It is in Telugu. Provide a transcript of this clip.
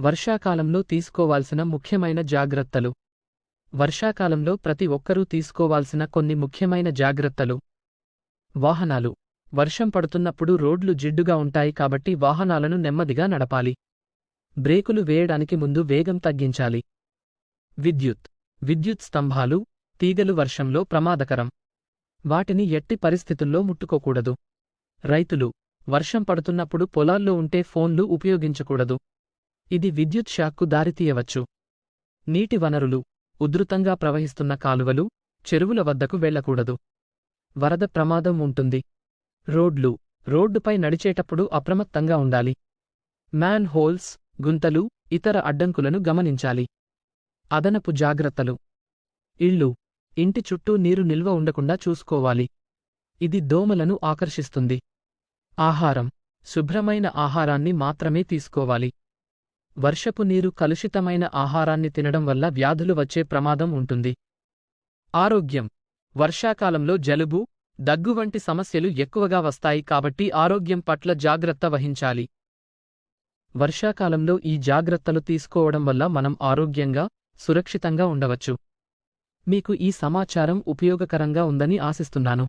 వర్షాకాలంలో తీసుకోవాల్సిన ముఖ్యమైన జాగ్రత్తలు. వర్షాకాలంలో ప్రతి ఒక్కరూ తీసుకోవాల్సిన కొన్ని ముఖ్యమైన జాగ్రత్తలు. వాహనాలు. వర్షం పడుతున్నప్పుడు రోడ్లు జిడ్డుగా ఉంటాయి కాబట్టి వాహనాలను నెమ్మదిగా నడపాలి. బ్రేకులు వేయడానికి ముందు వేగం తగ్గించాలి. విద్యుత్. విద్యుత్ స్తంభాలు తీగలు వర్షంలో ప్రమాదకరం. వాటిని ఎట్టి పరిస్థితుల్లో ముట్టుకోకూడదు. రైతులు. వర్షం పడుతున్నప్పుడు పొలాల్లో ఉంటే ఫోన్లు ఉపయోగించకూడదు. ఇది విద్యుత్ షాక్కు దారితీయవచ్చు. నీటి వనరులు ఉధృతంగా ప్రవహిస్తున్న కాలువలు చెరువుల వద్దకు వెళ్ళకూడదు వరద ప్రమాదం ఉంటుంది. రోడ్లు రోడ్డుపై నడిచేటప్పుడు అప్రమత్తంగా ఉండాలి. మ్యాన్ హోల్స్ గుంతలు ఇతర అడ్డంకులను గమనించాలి. అదనపు జాగ్రత్తలు. ఇళ్ళు ఇంటి చుట్టూ నీరు నిల్వ ఉండకుండా చూసుకోవాలి. ఇది దోమలను ఆకర్షిస్తుంది. ఆహారం శుభ్రమైన ఆహారాన్ని మాత్రమే తీసుకోవాలి. వర్షపు నీరు కలుషితమైన ఆహారాన్ని తినడం వల్ల వ్యాధులు వచ్చే ప్రమాదం ఉంటుంది. ఆరోగ్యం. వర్షాకాలంలో జలుబు దగ్గు వంటి సమస్యలు ఎక్కువగా వస్తాయి కాబట్టి ఆరోగ్యం పట్ల జాగ్రత్త వహించాలి. వర్షాకాలంలో ఈ జాగ్రత్తలు తీసుకోవడం వల్ల మనం ఆరోగ్యంగా సురక్షితంగా ఉండవచ్చు. మీకు ఈ సమాచారం ఉపయోగకరంగా ఉందని ఆశిస్తున్నాను.